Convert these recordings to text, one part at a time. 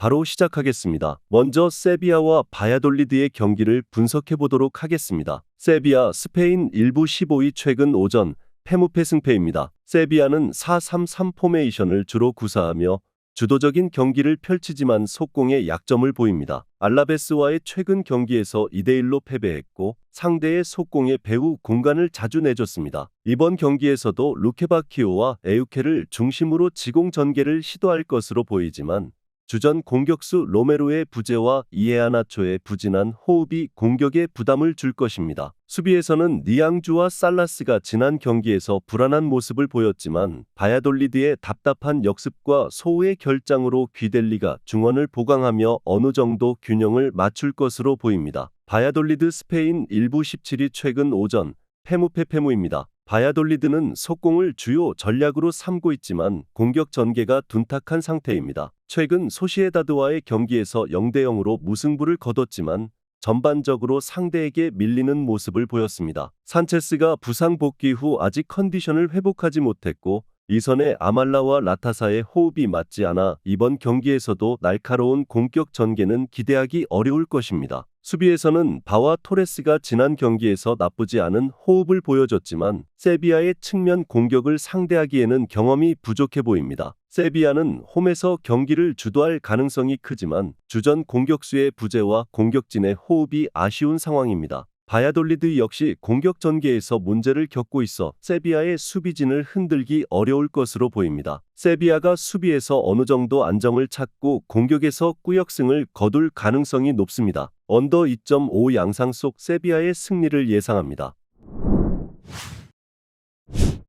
바로 시작하겠습니다. 먼저 세비야와 바야돌리드의 경기를 분석해 보도록 하겠습니다. 세비야 스페인 1부 15위 최근 오전 페무페 승패입니다. 세비야는 4-3-3 포메이션을 주로 구사하며 주도적인 경기를 펼치지만 속공에 약점을 보입니다. 알라베스와의 최근 경기에서 2대1로 패배했고 상대의 속공에 배후 공간을 자주 내줬습니다. 이번 경기에서도 루케바키오와 에우케를 중심으로 지공 전개를 시도할 것으로 보이지만 주전 공격수 로메로의 부재와 이에아나초의 부진한 호흡이 공격에 부담을 줄 것입니다. 수비에서는 니앙주와 살라스가 지난 경기에서 불안한 모습을 보였지만 바야돌리드의 답답한 역습과 소우의 결장으로 귀델리가 중원을 보강하며 어느 정도 균형을 맞출 것으로 보입니다. 바야돌리드 스페인 1부 17위 최근 오전 페무페 페무입니다. 바야돌리드는 속공을 주요 전략으로 삼고 있지만 공격 전개가 둔탁한 상태입니다. 최근 소시에다드와의 경기에서 0대 0으로 무승부를 거뒀지만 전반적으로 상대에게 밀리는 모습을 보였습니다. 산체스가 부상 복귀 후 아직 컨디션을 회복하지 못했고 이선의 아말라와 라타사의 호흡이 맞지 않아 이번 경기에서도 날카로운 공격 전개는 기대하기 어려울 것입니다. 수비에서는 바와 토레스가 지난 경기에서 나쁘지 않은 호흡을 보여줬지만 세비야의 측면 공격을 상대하기에는 경험이 부족해 보입니다. 세비야는 홈에서 경기를 주도할 가능성이 크지만 주전 공격수의 부재와 공격진의 호흡이 아쉬운 상황입니다. 바야돌리드 역시 공격 전개에서 문제를 겪고 있어 세비야의 수비진을 흔들기 어려울 것으로 보입니다. 세비야가 수비에서 어느 정도 안정을 찾고 공격에서 꾸역승을 거둘 가능성이 높습니다. 언더 2.5 양상 속 세비야의 승리를 예상합니다.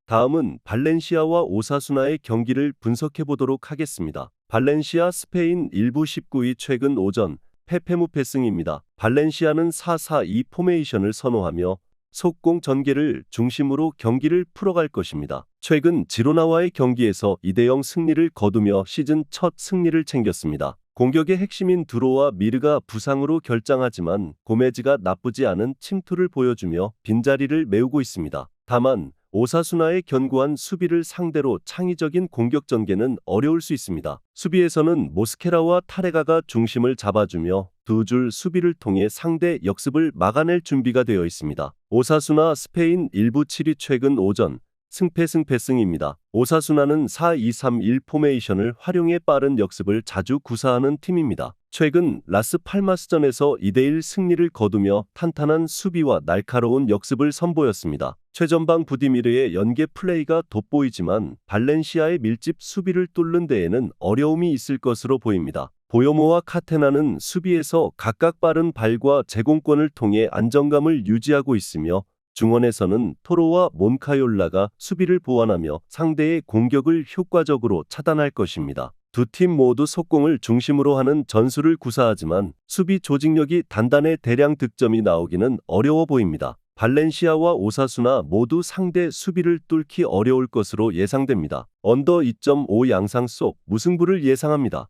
다음은 발렌시아와 오사수나의 경기를 분석해 보도록 하겠습니다. 발렌시아 스페인 1부 19위 최근 오전 페페무페 승입니다. 발렌시아는 4-4-2 포메이션을 선호하며 속공 전개를 중심으로 경기를 풀어갈 것입니다. 최근 지로나와의 경기에서 2대0 승리를 거두며 시즌 첫 승리를 챙겼습니다. 공격의 핵심인 두로와 미르가 부상으로 결장하지만 고메즈가 나쁘지 않은 침투를 보여주며 빈자리를 메우고 있습니다. 다만 오사수나의 견고한 수비를 상대로 창의적인 공격 전개는 어려울 수 있습니다. 수비에서는 모스케라와 타레가가 중심을 잡아주며 두 줄 수비를 통해 상대 역습을 막아낼 준비가 되어 있습니다. 오사수나 스페인 1부 7위 최근 오전 승패 승패 승입니다. 오사수나는 4-2-3-1 포메이션을 활용해 빠른 역습을 자주 구사하는 팀입니다. 최근 라스 팔마스전에서 2대1 승리를 거두며 탄탄한 수비와 날카로운 역습을 선보였습니다. 최전방 부디미르의 연계 플레이가 돋보이지만 발렌시아의 밀집 수비를 뚫는 데에는 어려움이 있을 것으로 보입니다. 보요모와 카테나는 수비에서 각각 빠른 발과 제공권을 통해 안정감을 유지하고 있으며 중원에서는 토로와 몬카yor라가 수비를 보완하며 상대의 공격을 효과적으로 차단할 것입니다. 두 팀 모두 속공을 중심으로 하는 전술을 구사하지만 수비 조직력이 단단해 대량 득점이 나오기는 어려워 보입니다. 발렌시아와 오사수나 모두 상대 수비를 뚫기 어려울 것으로 예상됩니다. 언더 2.5 양상 속 무승부를 예상합니다.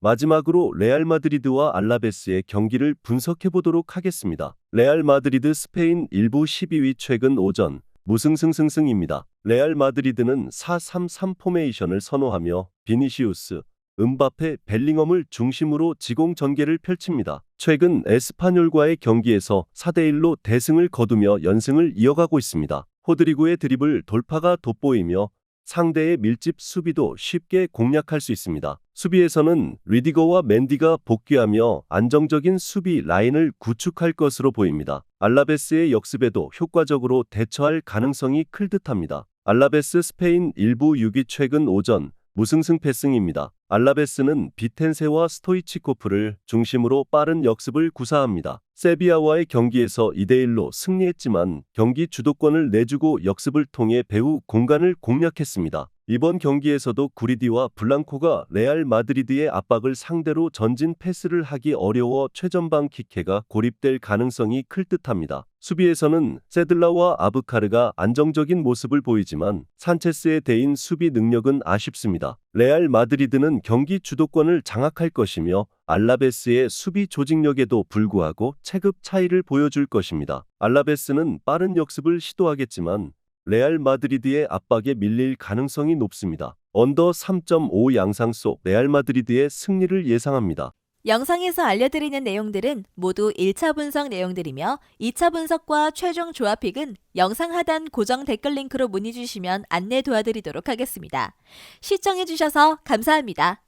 마지막으로 레알 마드리드와 알라베스의 경기를 분석해 보도록 하겠습니다. 레알 마드리드 스페인 1부 12위 최근 오전 무승승승승입니다. 레알 마드리드는 4-3-3 포메이션을 선호하며 비니시우스, 은바페, 벨링엄을 중심으로 지공 전개를 펼칩니다. 최근 에스파뇰과의 경기에서 4대1로 대승을 거두며 연승을 이어가고 있습니다. 호드리구의 드리블 돌파가 돋보이며 상대의 밀집 수비도 쉽게 공략할 수 있습니다. 수비에서는 리디거와 맨디가 복귀하며 안정적인 수비 라인을 구축할 것으로 보입니다. 알라베스의 역습에도 효과적으로 대처할 가능성이 클 듯합니다. 알라베스 스페인 1부 6위 최근 오전 무승승 패승입니다. 알라베스는 비텐세와 스토이치코프를 중심으로 빠른 역습을 구사합니다. 세비야와의 경기에서 2대1로 승리했지만 경기 주도권을 내주고 역습을 통해 배후 공간을 공략했습니다. 이번 경기에서도 구리디와 블랑코가 레알 마드리드의 압박을 상대로 전진 패스를 하기 어려워 최전방 킥해가 고립될 가능성이 클 듯합니다. 수비에서는 세들라와 아브카르가 안정적인 모습을 보이지만 산체스의 대인 수비 능력은 아쉽습니다. 레알 마드리드는 경기 주도권을 장악할 것이며 알라베스의 수비 조직력에도 불구하고 체급 차이를 보여줄 것입니다. 알라베스는 빠른 역습을 시도하겠지만 레알 마드리드의 압박에 밀릴 가능성이 높습니다. 언더 3.5 양상 속 레알 마드리드의 승리를 예상합니다. 영상에서 알려드리는 내용들은 모두 1차 분석 내용들이며 2차 분석과 최종 조합픽은 영상 하단 고정 댓글 링크로 문의 주시면 안내 도와드리도록 하겠습니다. 시청해주셔서 감사합니다.